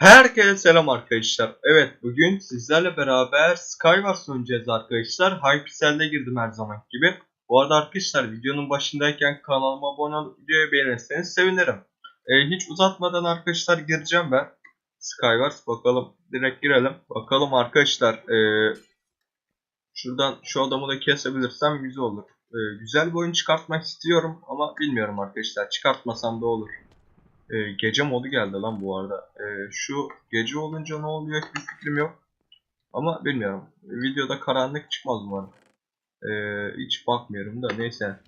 Herkese selam arkadaşlar. Evet bugün sizlerle beraber Skywars oynayacağız arkadaşlar. Hypixel'de girdim her zaman gibi. Bu arada arkadaşlar videonun başındayken kanalıma abone olup videoyu beğenirseniz sevinirim. Ee, hiç uzatmadan arkadaşlar gireceğim ben. Skywars bakalım direkt girelim. Bakalım arkadaşlar. ee, şuradan şu adamı da kesebilirsem güzel olur. Ee, güzel bir oyun çıkartmak istiyorum ama bilmiyorum arkadaşlar. Çıkartmasam da olur. Ee, gece modu geldi lan bu arada. Ee, şu gece olunca ne oluyor hiçbir fikrim yok. Ama bilmiyorum. Videoda karanlık çıkmaz umarım. Ee, hiç bakmıyorum da neyse.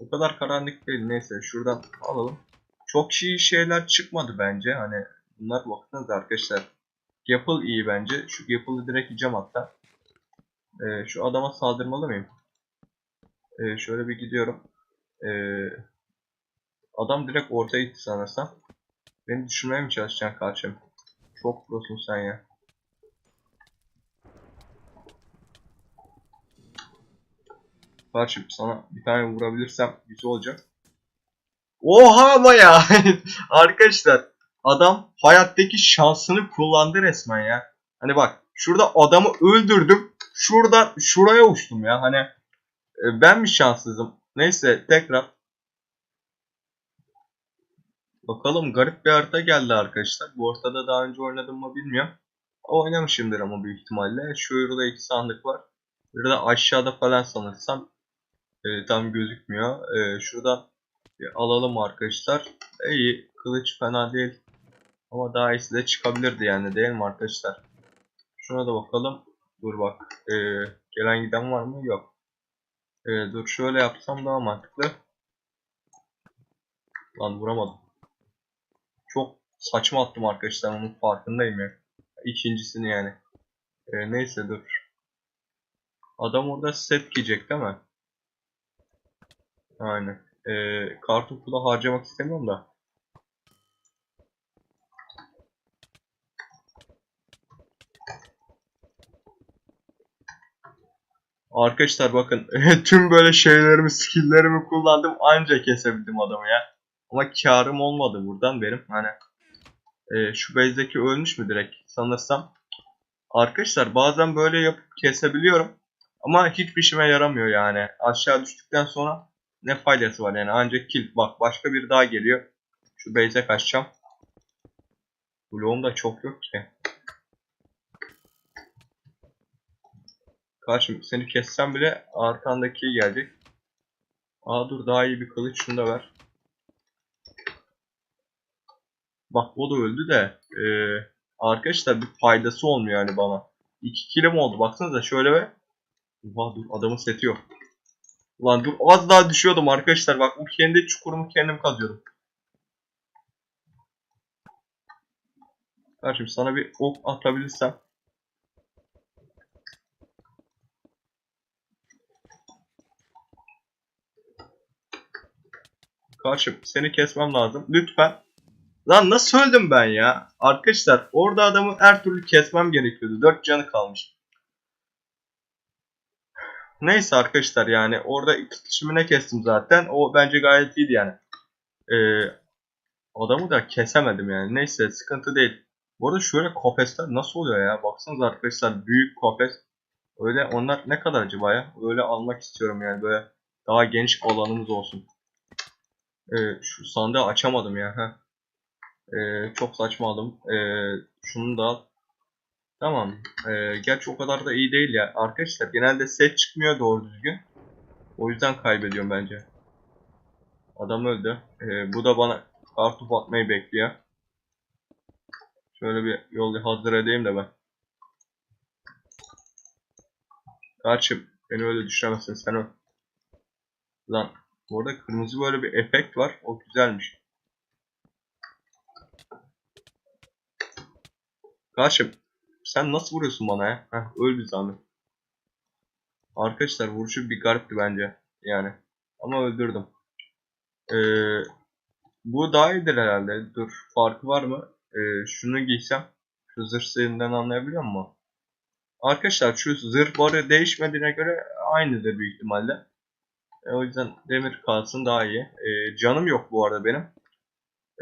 O kadar karanlık değil neyse şuradan alalım. Çok iyi şeyler çıkmadı bence. Hani bunlar baksanıza arkadaşlar. Gapple iyi bence. Şu Gapple'ı direkt yiyeceğim hatta. Ee, şu adama saldırmalı mıyım? Ee, şöyle bir gidiyorum. Ee, adam direkt ortaya gitti sanırsam. Beni düşürmeye mi çalışacaksın karşım? Çok prosun sen ya. Karşım sana bir tane vurabilirsem güzel olacak. Oha ama ya. Arkadaşlar adam hayattaki şansını kullandı resmen ya. Hani bak şurada adamı öldürdüm. Şurada şuraya uçtum ya. Hani e, ben mi şanssızım? Neyse tekrar Bakalım garip bir harita geldi arkadaşlar. Bu ortada daha önce oynadım mı bilmiyorum. Oynamışımdır ama büyük ihtimalle. Şurada iki sandık var. Burada aşağıda falan sanırsam. E, tam gözükmüyor. E, şurada bir alalım arkadaşlar. İyi. Kılıç fena değil. Ama daha iyisi de çıkabilirdi yani değil mi arkadaşlar? Şuna da bakalım. Dur bak. E, gelen giden var mı? Yok. E, dur şöyle yapsam daha mantıklı. Lan vuramadım saçma attım arkadaşlar onun farkındayım ya. İkincisini yani. Ee, neyse dur. Adam orada set giyecek değil mi? Aynen. Ee, kartopu da harcamak istemiyorum da. Arkadaşlar bakın tüm böyle şeylerimi, skilllerimi kullandım anca kesebildim adamı ya. Ama karım olmadı buradan benim. Hani e, şu base'deki ölmüş mü direkt sanırsam. Arkadaşlar bazen böyle yapıp kesebiliyorum. Ama hiçbir işime yaramıyor yani. Aşağı düştükten sonra ne faydası var yani ancak kill. Bak başka bir daha geliyor. Şu base'e kaçacağım. Bloğum da çok yok ki. Karşım seni kessem bile arkandaki gelecek. Aa dur daha iyi bir kılıç şunu da ver. Bak o da öldü de e, arkadaşlar bir faydası olmuyor yani bana. 2 kilim oldu baksanıza şöyle ve Oha dur adamın seti yok. Ulan dur az daha düşüyordum arkadaşlar bak bu kendi çukurumu kendim kazıyorum. Kardeşim sana bir ok atabilirsem. Kardeşim seni kesmem lazım. Lütfen Lan nasıl öldüm ben ya? Arkadaşlar orada adamı her türlü kesmem gerekiyordu. 4 canı kalmış. Neyse arkadaşlar yani orada iki kişimine kestim zaten. O bence gayet iyiydi yani. Ee, adamı da kesemedim yani. Neyse sıkıntı değil. Bu arada şöyle kafesler nasıl oluyor ya? Baksanıza arkadaşlar büyük kafes. Öyle onlar ne kadar acaba ya? Öyle almak istiyorum yani böyle daha geniş alanımız olsun. Ee, şu sandığı açamadım ya. Heh. Ee, çok saçma aldım. Ee, şunu da al. Tamam. Ee, gerçi o kadar da iyi değil ya. Arkadaşlar genelde set çıkmıyor doğru düzgün. O yüzden kaybediyorum bence. Adam öldü. Ee, bu da bana kartopu atmayı bekliyor. Şöyle bir yolu hazır edeyim de ben. Karşım beni öyle düşüremezsin sen o. Lan burada kırmızı böyle bir efekt var. O güzelmiş. Karşım sen nasıl vuruyorsun bana ya? Heh, öl bir zahmet. Arkadaşlar vuruşu bir garipti bence. Yani. Ama öldürdüm. Ee, bu daha iyidir herhalde. Dur farkı var mı? Ee, şunu giysem. Şu zırh anlayabiliyor musun? Arkadaşlar şu zırh barı değişmediğine göre aynıdır büyük ihtimalle. E, o yüzden demir kalsın daha iyi. E, canım yok bu arada benim.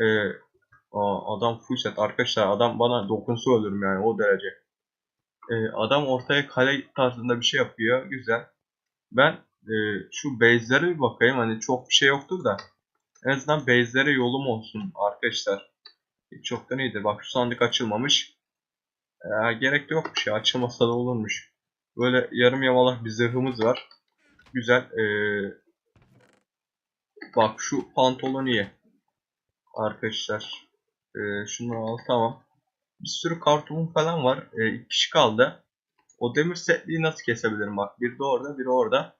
E, Adam full set. Arkadaşlar adam bana dokunsa ölürüm yani o derece. Ee, adam ortaya kale tarzında bir şey yapıyor. Güzel. Ben e, şu base'lere bir bakayım. Hani çok bir şey yoktur da. En azından base'lere yolum olsun arkadaşlar. Hiç çoktan iyidir. Bak şu sandık açılmamış. Ee, gerek de yokmuş ya. Açılmasa da olurmuş. Böyle yarım yamalak bir zırhımız var. Güzel. Ee, bak şu pantolon iyi. Arkadaşlar. Ee, şunu al tamam. Bir sürü kartopum falan var. Ee, iki kişi kaldı. O demir setliği nasıl kesebilirim bak. Biri de orada biri orada.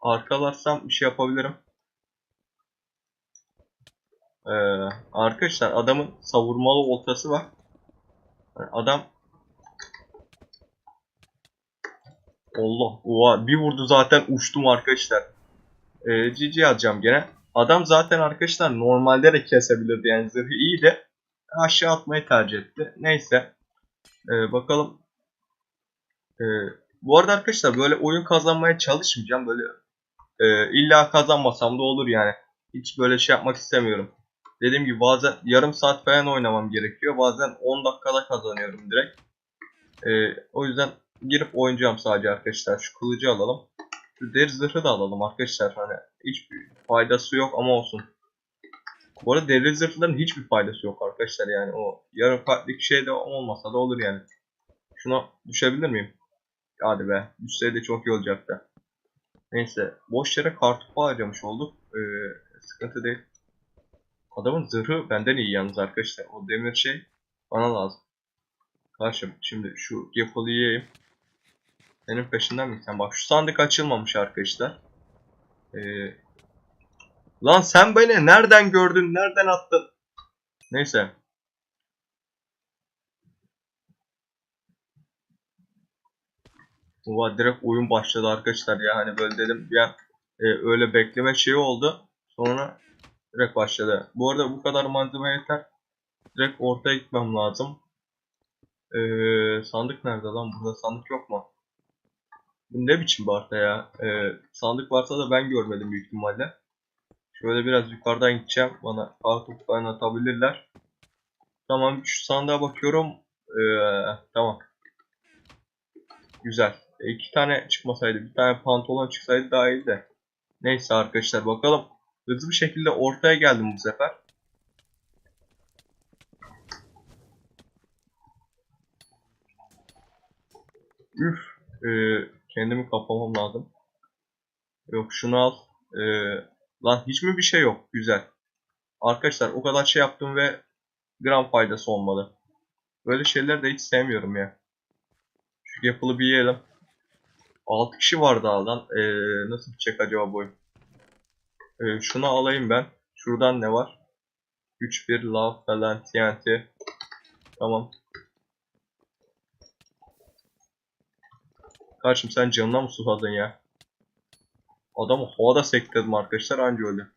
Arkalarsam bir şey yapabilirim. Ee, arkadaşlar adamın savurmalı oltası var. Yani adam Allah oha bir vurdu zaten uçtum arkadaşlar. Ee, GG alacağım gene. Adam zaten arkadaşlar normalde de kesebilirdi yani zırhı iyi de aşağı atmayı tercih etti. Neyse. Ee, bakalım. Ee, bu arada arkadaşlar böyle oyun kazanmaya çalışmayacağım. Böyle e, illa kazanmasam da olur yani. Hiç böyle şey yapmak istemiyorum. Dediğim gibi bazen yarım saat falan oynamam gerekiyor. Bazen 10 dakikada kazanıyorum direkt. Ee, o yüzden girip oynayacağım sadece arkadaşlar. Şu kılıcı alalım. Şu deri zırhı da alalım arkadaşlar. Hani hiçbir faydası yok ama olsun. Bu arada deri zırhların hiçbir faydası yok arkadaşlar yani. O yarım kalplik şey de olmasa da olur yani. Şuna düşebilir miyim? Hadi be. Düşseydi çok iyi olacaktı. Neyse. Boş yere kartopu harcamış olduk. Ee, sıkıntı değil. Adamın zırhı benden iyi yalnız arkadaşlar. O demir şey bana lazım. Karşım şimdi şu Gapple yiyeyim. Benim peşinden mi sen? Bak şu sandık açılmamış arkadaşlar. Ee, lan sen beni nereden gördün? Nereden attın? Neyse. Uva direkt oyun başladı arkadaşlar ya hani böyle dedim ya e, öyle bekleme şeyi oldu. Sonra direkt başladı. Bu arada bu kadar malzeme yeter. Direkt ortaya gitmem lazım. Ee, sandık nerede lan? Burada sandık yok mu? Bu ne biçim bir ya? Ee, sandık varsa da ben görmedim büyük ihtimalle. Şöyle biraz yukarıdan gideceğim. Bana kartopu falan atabilirler. Tamam şu sandığa bakıyorum. Ee, tamam. Güzel. E, iki tane çıkmasaydı, bir tane pantolon çıksaydı daha iyiydi de. Neyse arkadaşlar bakalım. Hızlı bir şekilde ortaya geldim bu sefer. Üf. E, kendimi kapamam lazım. Yok şunu al. E, lan hiç mi bir şey yok? Güzel. Arkadaşlar o kadar şey yaptım ve gram faydası olmadı. Böyle şeyler de hiç sevmiyorum ya. Şu yapılı bir yiyelim. 6 kişi var daha lan. Ee, nasıl bitecek acaba bu oyun? Ee, şunu alayım ben. Şuradan ne var? 3-1 love falan TNT. Tamam. Karşım sen canına mı susadın ya? Adamı havada sektirdim arkadaşlar anca öldü.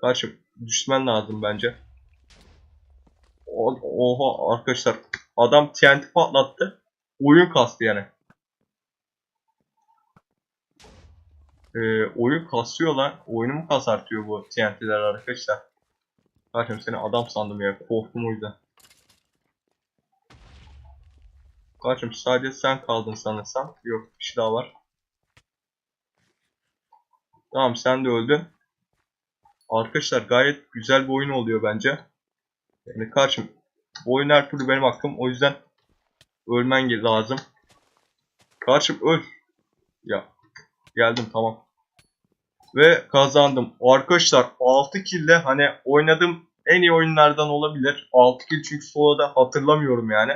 Karşım düşmen lazım bence. Oha arkadaşlar adam TNT patlattı. Oyun kastı yani. Ee, oyun kasıyor lan. Oyunumu kasartıyor bu TNT'ler arkadaşlar. Karşım seni adam sandım ya. Korktum o yüzden. Karşım sadece sen kaldın sanırsam. Yok bir kişi daha var. Tamam sen de öldün. Arkadaşlar gayet güzel bir oyun oluyor bence. Yani karşım bu oyun her türlü benim hakkım. O yüzden ölmen lazım. Karşım öl. Ya geldim tamam. Ve kazandım. Arkadaşlar 6 kill de hani oynadığım en iyi oyunlardan olabilir. 6 kill çünkü solo'da hatırlamıyorum yani.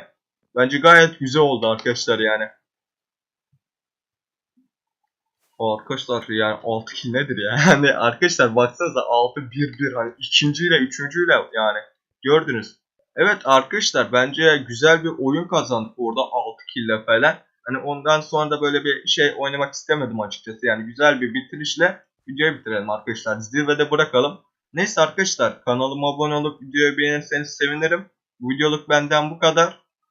Bence gayet güzel oldu arkadaşlar yani. Arkadaşlar yani 6 kill nedir ya? Yani arkadaşlar baksanıza 6-1-1 hani ikinciyle üçüncüyle yani gördünüz. Evet arkadaşlar bence güzel bir oyun kazandık orada 6 kill'le falan. Hani ondan sonra da böyle bir şey oynamak istemedim açıkçası. Yani güzel bir bitirişle videoyu bitirelim arkadaşlar. Zirvede bırakalım. Neyse arkadaşlar kanalıma abone olup videoyu beğenirseniz sevinirim. Bu videoluk benden bu kadar.